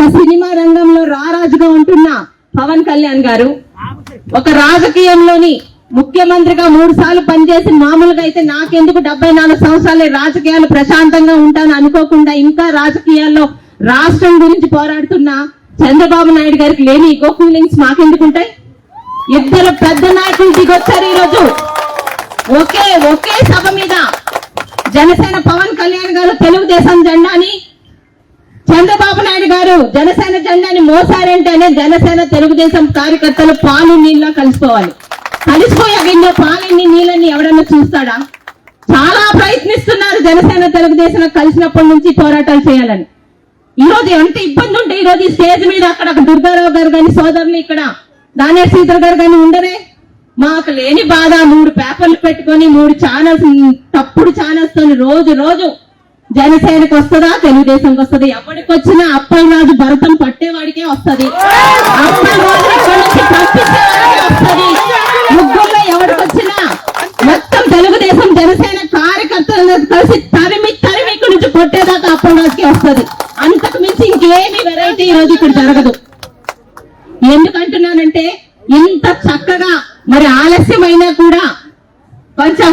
ఒక సినిమా రంగంలో రారాజుగా ఉంటున్న పవన్ కళ్యాణ్ గారు ఒక రాజకీయంలోని ముఖ్యమంత్రిగా మూడు సార్లు పనిచేసి మామూలుగా అయితే నాకెందుకు డెబ్బై నాలుగు సంవత్సరాలే రాజకీయాలు ప్రశాంతంగా ఉంటాను అనుకోకుండా ఇంకా రాజకీయాల్లో రాష్ట్రం గురించి పోరాడుతున్న చంద్రబాబు నాయుడు గారికి లేని ఈగో ఫీలింగ్స్ మాకెందుకు ఉంటాయి? ఇద్దరు పెద్ద నాయకులు దిగొచ్చారు ఈరోజు. ఒకే ఒకే సభ మీద జనసేన పవన్ కళ్యాణ్ గారు తెలుగుదేశం జెండాని చంద్రబాబు నాయుడు గారు జనసేన జెండాని మోసారంటేనే జనసేన తెలుగుదేశం కార్యకర్తలు పాలు నీళ్ళ కలిసిపోవాలి. కలిసిపోయాక ఇందులో పాలన్ని నీళ్ళని ఎవడన్నా చూస్తాడా? చాలా ప్రయత్నిస్తున్నారు జనసేన తెలుగుదేశం కలిసినప్పటి నుంచి పోరాటాలు చేయాలని. ఈ రోజు ఎంత ఇబ్బంది ఉంటే ఈ రోజు ఈ స్టేజ్ మీద అక్కడ దుర్గారావు గారు కానీ సోదరులు ఇక్కడ దానే శ్రీధర్ గారు కానీ ఉండరే. మాకు లేని బాధ మూడు పేపర్లు పెట్టుకొని మూడు ఛానల్స్ తప్పుడు ఛానల్స్తో రోజు రోజు జనసేనకు వస్తుందా? తెలుగుదేశంకి వస్తుంది? ఎవరికి వచ్చినా అప్పల్ రాజు భరతం పట్టేవాడికే వస్తది. అప్పల్ రాజు పంపించేవాడికే ముగ్గురులో ఎవరికి వచ్చినా మొత్తం తెలుగుదేశం జనసేన కార్యకర్తలు కలిసి తరిమి తరిమి ఇక్కడి నుంచి కొట్టేదాకా అప్పల్ రాజుకే వస్తది. అంతకు మించి ఇంకేమి వెరైటీ ఈ రోజు ఇక్కడ జరగదు. ఎందుకంటున్నానంటే ఇంత చక్కగా మరి ఆలస్యమైనా కూడా కొంచెం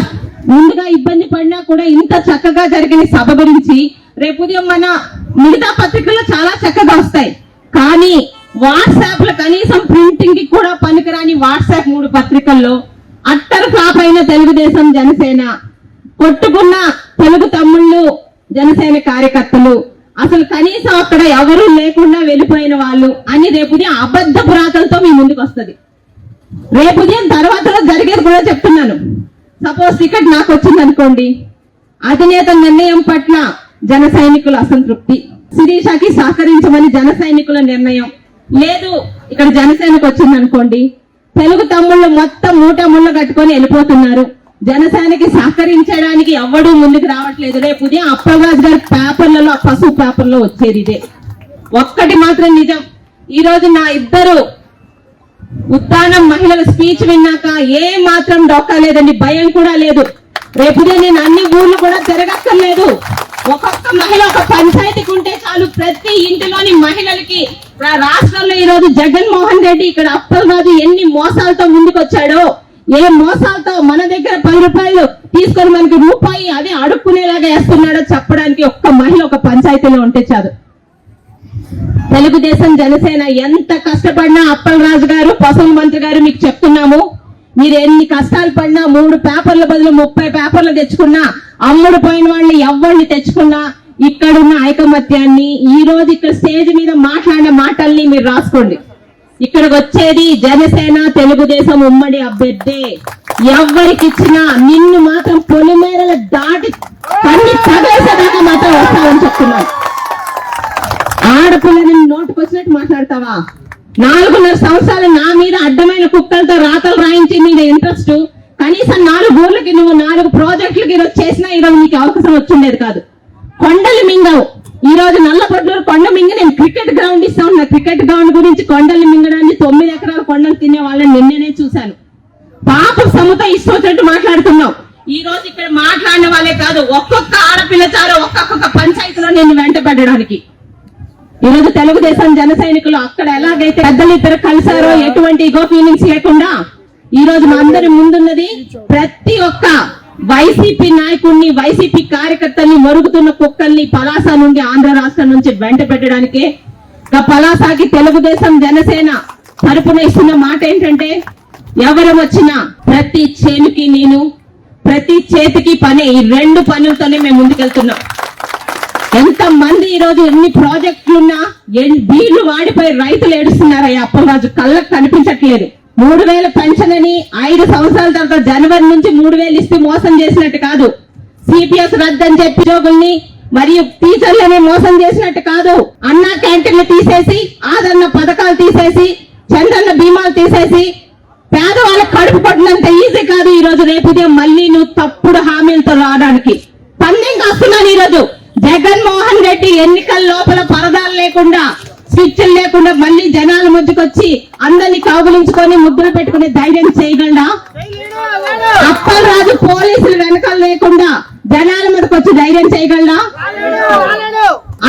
ముందుగా ఇబ్బంది పడినా కూడా ఇంత చక్కగా జరిగిన సభ గురించి రేపు ఉదయం మన మిగతా పత్రికల్లో చాలా చక్కగా వస్తాయి. కానీ వాట్సాప్లో కనీసం ప్రింటింగ్కి కూడా పనికిరాని వాట్సాప్ మూడు పత్రికల్లో అట్టర్ ఫ్లాప్ అయిన తెలుగుదేశం జనసేన కొట్టుకున్న తెలుగు తమ్ముళ్ళు జనసేన కార్యకర్తలు. అసలు కనీసం అక్కడ ఎవరు లేకుండా వెళ్ళిపోయిన వాళ్ళు అని రేపు ఉదయం అబద్ధ పురాతలతో మీ ముందుకు వస్తుంది. రేపు ఉదయం తర్వాత జరిగేది కూడా చెప్తున్నాను. సపోజ్ టికెట్ నాకు వచ్చింది అనుకోండి అధినేత నిర్ణయం పట్ల జన సైనికుల అసంతృప్తి. శిరీషకి సహకరించమని జన సైనికుల నిర్ణయం. లేదు ఇక్కడ జనసేనకు వచ్చింది అనుకోండి తెలుగు తమ్ముళ్ళు మొత్తం మూట ముళ్ళు కట్టుకొని వెళ్ళిపోతున్నారు. జనసేనకి సహకరించడానికి ఎవ్వడూ ముందుకు రావట్లేదు. రేపు ఉదయం అప్పవాజ్ గారి పేపర్లలో పశువు పేపర్లో వచ్చేది ఇదే. ఒక్కటి మాత్రం నిజం. ఈరోజు నా ఇద్దరు ఉత్తానం మహిళల స్పీచ్ విన్నాక ఏ మాత్రం డొక్కా లేదండి భయం కూడా లేదు. రేపు నేను అన్ని ఊర్లు కూడా తిరగక్కర్లేదు ఒక్కొక్క మహిళ ఒక పంచాయతీకి ఉంటే చాలు ప్రతి ఇంటిలోని మహిళలకి రాష్ట్రంలో ఈ రోజు జగన్మోహన్ రెడ్డి ఇక్కడ అప్పుల రాజు ఎన్ని మోసాలతో ముందుకొచ్చాడో ఏ మోసాలతో మన దగ్గర పది రూపాయలు తీసుకొని మనకి రూపాయి అదే అడుక్కునేలాగా వేస్తున్నాడో చెప్పడానికి ఒక్క మహిళ ఒక పంచాయతీలో ఉంటే చాలు. తెలుగుదేశం జనసేన ఎంత కష్టపడినా అప్పల్ రాజు గారు పసుపు మంత్రి గారు మీకు చెప్తున్నాము. మీరు ఎన్ని కష్టాలు పడినా మూడు పేపర్ల బదులు ముప్పై పేపర్లు తెచ్చుకున్నా అమ్ముడు పోయిన వాళ్ళని ఎవరిని తెచ్చుకున్నా ఇక్కడున్న ఐకమత్యాన్ని ఈ రోజు ఇక్కడ స్టేజ్ మీద మాట్లాడిన మాటల్ని మీరు రాసుకోండి. ఇక్కడికి వచ్చేది జనసేన తెలుగుదేశం ఉమ్మడి అభ్యర్థి. ఎవరికి ఇచ్చినా నిన్ను మాత్రం పొలిమేరల దాటి కన్ని తగలేసేదాకా మాత్రం వస్తామని చెప్తున్నాను. మాట్లాడతావా? నాలుగున్నర సంవత్సరాలు నా మీద అడ్డమైన కుక్కలతో రాతలు రాయించి మీద ఇంట్రెస్ట్ కనీసం నాలుగు ఊర్లకి నువ్వు నాలుగు ప్రాజెక్టులకి ఈరోజు చేసినా ఈరోజు నీకు అవకాశం వచ్చిండేది కాదు. కొండలు మింగవు. ఈ రోజు నల్లపట్లూరు కొండ మింగి నేను క్రికెట్ గ్రౌండ్ ఇస్తా ఉన్నా. క్రికెట్ గ్రౌండ్ గురించి కొండలు మింగడానికి తొమ్మిది ఎకరాల కొండలు తినే వాళ్ళని నిన్ననే చూశాను. పాప సముత ఇష్టం వచ్చినట్టు మాట్లాడుతున్నావు. ఈ రోజు ఇక్కడ మాట్లాడిన వాళ్ళే కాదు ఒక్కొక్క ఆడపిల్ల చారు ఒక్కొక్క పంచాయతీలో నేను వెంట పెట్టడానికి ఈ రోజు తెలుగుదేశం జన సైనికులు అక్కడ ఎలాగైతే పెద్దలు ఇద్దరు కలిసారో ఎటువంటి ఇగో ఫీలింగ్స్ లేకుండా ఈ రోజు మా అందరి ముందున్నది ప్రతి ఒక్క వైసీపీ నాయకుడిని వైసీపీ కార్యకర్తల్ని మరుగుతున్న కుక్కల్ని పలాస నుండి ఆంధ్ర రాష్ట్రం నుంచి వెంట పెట్టడానికి. పలాసాకి తెలుగుదేశం జనసేన తరపున ఇస్తున్న మాట ఏంటంటే ఎవరు వచ్చినా ప్రతి చేనుకి నేను ప్రతి చేతికి పని ఈ రెండు పనులతోనే మేము ముందుకెళ్తున్నాం. ఎంత మంది ఈ రోజు ఎన్ని ప్రాజెక్టులున్నా ఎన్ని బీళ్ళు వాడిపోయి రైతులు ఏడుస్తున్నారయ్యా అప్పలరాజు కళ్ళకు కనిపించట్లేదు. మూడు వేల పెన్షన్ అని ఐదు సంవత్సరాల తర్వాత జనవరి నుంచి మూడు వేలు ఇస్తే మోసం చేసినట్టు కాదు. సిపిఎస్ రద్దని చెప్పి ఉద్యోగుల్ని మరియు టీచర్లని మోసం చేసినట్టు కాదు. అన్నా క్యాంటీన్లు తీసేసి ఆదరణ పథకాలు తీసేసి చంద్రన్న బీమాలు తీసేసి పేదవాళ్ళకి కడుపు కొట్టినంత ఈజీ కాదు ఈ రోజు రేపు మళ్ళీ నువ్వు తప్పుడు హామీలతో రావడానికి. పందెం కాస్తున్నాను ఈ రోజు కాబట్టి ఎన్నికల లోపల పరదాలు లేకుండా స్విచ్లు లేకుండా మళ్ళీ జనాల ముందుకొచ్చి అందరినీ కౌగులించుకొని ముద్దులు పెట్టుకునే ధైర్యం చేయగలడా అప్పలరాజు పోలీసులు వెనకాల లేకుండా జనాల మీదకి వచ్చి ధైర్యం చేయగలడా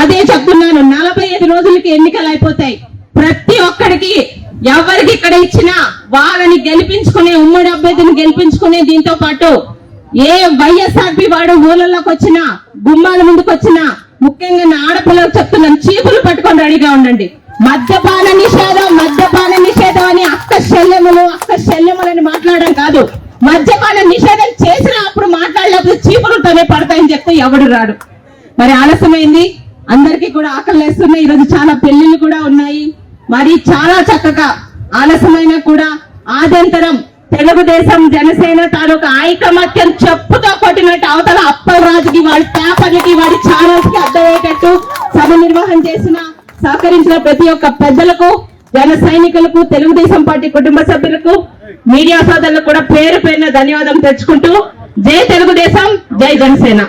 అదే చెప్తున్నాను నలభై ఐదు రోజులకి ఎన్నికలు అయిపోతాయి. ప్రతి ఒక్కడికి ఎవరికి ఇక్కడ ఇచ్చినా వాళ్ళని గెలిపించుకునే ఉమ్మడి అభ్యర్థిని గెలిపించుకునే దీంతో పాటు ఏ వైఎస్ఆర్పి వాడు ఊళ్ళలోకి వచ్చినా గుమ్మాల ముందుకు వచ్చినా ముఖ్యంగా నా చెప్తున్నాను చీపులు పట్టుకొని రెడీగా ఉండండి. మద్యపాన నిషేధం మద్యపాన నిషేధం అని అక్క శల్యములు అక్క శల్యములని మాట్లాడడం కాదు. మద్యపాన నిషేధం చేసిన అప్పుడు మాట్లాడలేకపోతే తమే పడతాయని చెప్తే ఎవడు రాడు. మరి ఆలస్యమైంది. అందరికీ కూడా ఆకలి వేస్తున్నాయి. ఈరోజు చాలా పెళ్ళిళ్ళు కూడా ఉన్నాయి. మరి చాలా చక్కగా ఆలస్యమైన కూడా ఆద్యంతరం తెలుగుదేశం జనసేన తాలూకా ఐకమత్యం చెప్పుతో కొట్టినట్టు అవతల అప్పలరాజుకి వాడి పేపర్లకి వాడి ఛానల్స్కి అర్థమయ్యేటట్టు సభ నిర్వహణ చేసిన సహకరించిన ప్రతి ఒక్క పెద్దలకు జన సైనికులకు తెలుగుదేశం పార్టీ కుటుంబ సభ్యులకు మీడియా సోదరులకు కూడా పేరు పేరున ధన్యవాదం తెచ్చుకుంటూ జై తెలుగుదేశం జై జనసేన.